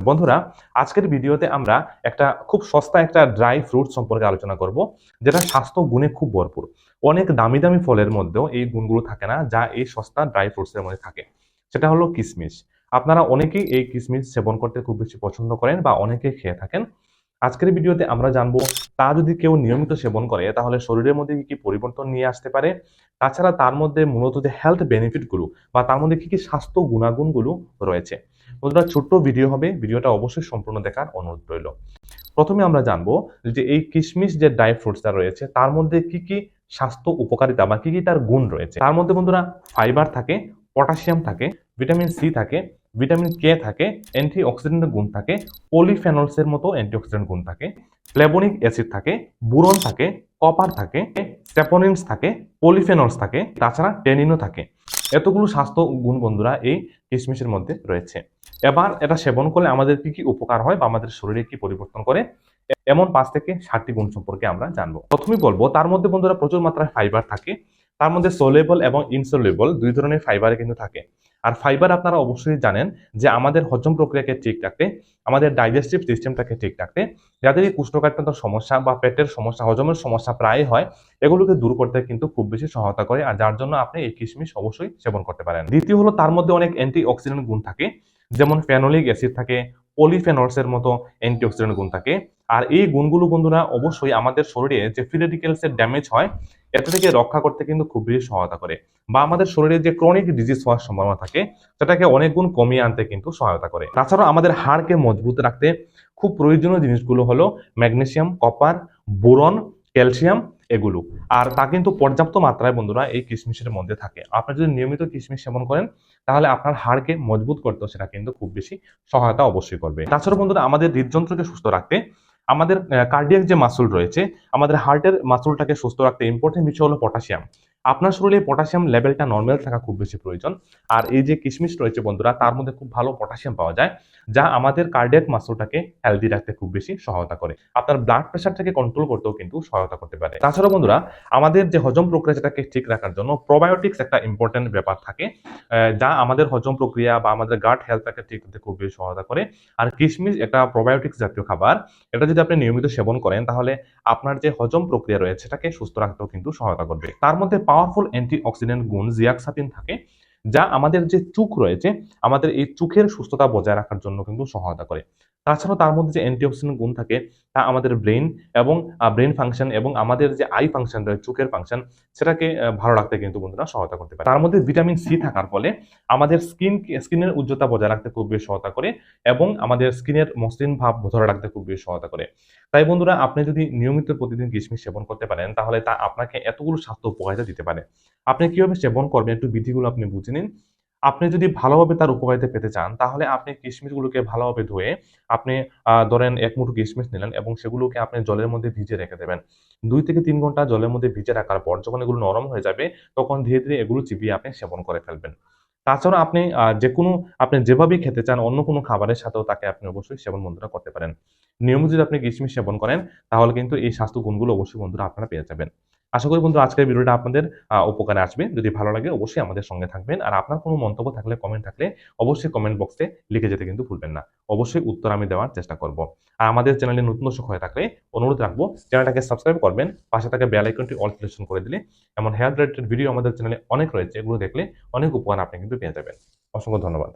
বন্ধুরা, আজকের ভিডিওতে আমরা একটা খুব সস্তা একটা ড্রাই ফ্রুট সম্পর্কে আলোচনা করব, যেটা স্বাস্থ্য গুণে খুব ভরপুর। অনেক দামি দামি ফলের মধ্যেও এই গুণগুলো থাকে না, যা এই সস্তা ড্রাই ফ্রুটসের মধ্যে থাকে। সেটা হলো কিশমিশ আপনারা অনেকেই এই কিশমিশ সেবন করতে খুব বেশি পছন্দ করেন বা অনেকেই খেয়ে থাকেন। আজকের ভিডিওতে আমরা জানব, তা যদি কেউ নিয়মিত সেবন করে, তাহলে শরীরের মধ্যে কি কি পরিবর্তন নিয়ে আসতে পারে? তাছাড়া তার মধ্যে মূলত যে হেলথ বেনিফিটগুলো বা তার মধ্যে কি কি স্বাস্থ্য গুণাগুণগুলো রয়েছে? বন্ধুরা ছোট্ট ভিডিও হবে, ভিডিওটা অবশ্যই সম্পূর্ণ দেখার অনুরোধ রইল। প্রথমে আমরা জানব যে এই কিশমিশ যে ড্রাই ফ্রুটসটা রয়েছে, তার মধ্যে কি কি স্বাস্থ্য উপকারিতা বা কি কি তার গুণ রয়েছে? তার মধ্যে বন্ধুরা ফাইবার থাকে, পটাশিয়াম থাকে, ভিটামিন সি থাকে, ভিটামিন কে থাকে অ্যান্টি অক্সিডেন্টের গুণ থাকে, পলিফেনলসের মতো অ্যান্টিঅক্সিডেন্ট গুণ থাকে, ফ্লেভোনিক অ্যাসিড থাকে, বুরন থাকে, কপার থাকে স্টেপোনিনস থাকে, পলিফেনলস থাকে, তাছাড়া টেনিনও থাকে। এতগুলো স্বাস্থ্য গুণ বন্ধুরা এই কিশমিশের মধ্যে রয়েছে। এবার এটা সেবন করলে আমাদের কি কি উপকার হয় বা আমাদের শরীরে কি পরিবর্তন করে? এমন পাঁচ থেকে ষাটটি গুণ সম্পর্কে আমরা জানব। প্রথমে বলব, তার মধ্যে বন্ধুরা প্রচুর মাত্রায় ফাইবার থাকে। তার মধ্যে সোলেবল এবং ইনসোলেবল দুই ধরনের ফাইবার কিন্তু থাকে। আর ফাইবার আপনারা অবশ্যই জানেন যে আমাদের হজম প্রক্রিয়াকে ঠিক রাখতে, আমাদের ডাইজেস্টিভ সিস্টেমটাকে ঠিক রাখতে, যাদের এই কুষ্ঠকাঠিন্য সমস্যা বা পেটের সমস্যা, হজমের সমস্যা প্রায় হয়, এগুলোকে দূর করতে কিন্তু খুব বেশি সহায়তা করে আর যার জন্য আপনি এই কিশমিশ অবশ্যই সেবন করতে পারেন। দ্বিতীয় হলো তার মধ্যে অনেক অ্যান্টি অক্সিডেন্ট গুণ থাকে, যেমন ফেনোলিক অ্যাসিড থাকে পলিফেনলসের মতো অ্যান্টিঅক্সিডেন্ট গুণ থাকে। আর এই গুণগুলো বন্ধুরা অবশ্যই আমাদের শরীরে যে ফ্রি রেডিকেলসের ড্যামেজ হয় এটা থেকে রক্ষা করতে কিন্তু খুব বেশি সহায়তা করে। বা আমাদের শরীরে যে ক্রনিক ডিজিজ হওয়ার সম্ভাবনা থাকে, সেটাকে অনেক গুণ কমিয়ে আনতে কিন্তু সহায়তা করে। তাছাড়াও আমাদের হাড়কে মজবুত রাখতে খুব প্রয়োজনীয় জিনিসগুলো হলো ম্যাগনেসিয়াম, কপার, বোরন, ক্যালসিয়াম এগুলো। আর তা কিন্তু পর্যাপ্ত মাত্রায় বন্ধুরা এই কিশমিশের মধ্যে থাকে। আপনি যদি নিয়মিত কিশমিশ সেবন করেন, তাহলে আপনার হাড়কে মজবুত করতেও সেটা কিন্তু খুব বেশি সহায়তা অবশ্যই করবে। তাছাড়া বন্ধুরা আমাদের হৃদযন্ত্রকে সুস্থ রাখতে আমাদের কার্ডিয়াক যে মাসুল রয়েছে আমাদের হার্টের মাসুলটাকে সুস্থ রাখতে ইম্পর্টেন্ট বিষয় হলো পটাশিয়াম আপনার শরীরে পটাশিয়াম লেভেলটা নর্মাল থাকা খুব বেশি প্রয়োজন। আর এই যে কিশমিশ রয়েছে বন্ধুরা, তার মধ্যে খুব ভালো পটাশিয়াম পাওয়া যায়, যা আমাদের কার্ডিয়াক মাসুলটাকে হেলদি রাখতে খুব বেশি সহায়তা করে। আপনার ব্লাড প্রেশারটাকে কন্ট্রোল করতেও কিন্তু সহায়তা করতে পারে। তাছাড়া বন্ধুরা, আমাদের যে হজম প্রক্রিয়া সেটাকে ঠিক রাখার জন্য প্রোবায়োটিক্স একটা ইম্পর্টেন্ট ব্যাপার থাকে যা আমাদের হজম প্রক্রিয়া বা আমাদের গার্ড হেলথটাকে ঠিক রাখতে খুব বেশি সহায়তা করে। আর কিশমিশ একটা প্রোবায়োটিক্স জাতীয় খাবার, এটা যদি আপনি নিয়মিত সেবন করেন, তাহলে আপনার যে হজম প্রক্রিয়া রয়েছে, সেটাকে সুস্থ রাখতেও কিন্তু সহায়তা করবে। তার মধ্যে পাওয়ারফুল অ্যান্টি অক্সিডেন্ট গুণ জিয়াক্সাপিন থাকে যা আমাদের যে চুক রয়েছে, আমাদের এই চোখের সুস্থতা বজায় রাখার জন্য কিন্তু সহায়তা করে। তাছাড়াও তার মধ্যে যে অ্যান্টিঅক্সিডেন্ট গুণ থাকে, তা আমাদের ব্রেন এবং ব্রেন ফাংশন এবং আমাদের যে আই ফাংশন রয়েছে, চোখের ফাংশন সেটাকে ভালো রাখতে কিন্তু বন্ধুরা সহায়তা করতে পারে। তার মধ্যে ভিটামিন সি থাকার ফলে আমাদের স্কিন স্কিনের উজ্জ্বলতা বজায় রাখতে খুব বেশি সহায়তা করে এবং আমাদের স্কিনের মসৃণ ভাব ধরে রাখতে খুব বেশি সহায়তা করে। তাই বন্ধুরা, আপনি যদি নিয়মিত প্রতিদিন কিশমিশ সেবন করতে পারেন, তাহলে তা আপনাকে এতগুলো স্বাস্থ্য উপকারিতা দিতে পারে। আপনি কীভাবে সেবন করবেন, একটু বিধিগুলো আপনি বুঝে নিন আপনি যদি ভালোভাবে তার উপকারিতা পেতে চান, তাহলে আপনি কিশমিশগুলোকে ভালোভাবে ধুয়ে আপনি ধরেন এক মুঠো কিশমিশ নিলেন এবং সেগুলোকে আপনি জলের মধ্যে ভিজে রেখে দেবেন। দুই থেকে তিন ঘণ্টা জলের মধ্যে ভিজে রাখার পর যখন এগুলো নরম হয়ে যাবে, তখন ধীরে ধীরে এগুলো চিবিয়ে আপনি সেবন করে ফেলবেন। তাছাড়া আপনি যে কোনো, আপনি যেভাবেই খেতে চান, অন্য কোনো খাবারের সাথেও তাকে আপনি অবশ্যই সেবন বন্ধুরা করতে পারেন। নিয়মিত যদি আপনি কিশমিশ সেবন করেন, তাহলে কিন্তু এই স্বাস্থ্য গুণগুলো অবশ্যই বন্ধুরা আপনারা পেয়ে যাবেন। আশা করি বন্ধু আজকের ভিডিওটা আপনাদের উপকারে আসবে। যদি ভালো লাগে অবশ্যই আমাদের সঙ্গে থাকবেন। আর আপনার কোনো মন্তব্য থাকলে কমেন্ট থাকলে অবশ্যই কমেন্ট বক্সে লিখে যেতে কিন্তু ভুলবেন না। অবশ্যই উত্তর আমি দেওয়ার চেষ্টা করব। আর আমাদের চ্যানেলে নতুন দর্শক হয়ে থাকলে অনুরোধ রাখব, চ্যানেলটাকে সাবস্ক্রাইব করবেন। পাশে থাকা বেল আইকনটি অল সিলেকশন করে দিলে এমন হেয়ার রিলেটেড ভিডিও আমাদের চ্যানেলে অনেক রয়েছে। এগুলো দেখলে অনেক উপকার আপনি কিন্তু পেয়ে যাবেন। অসংখ্য ধন্যবাদ।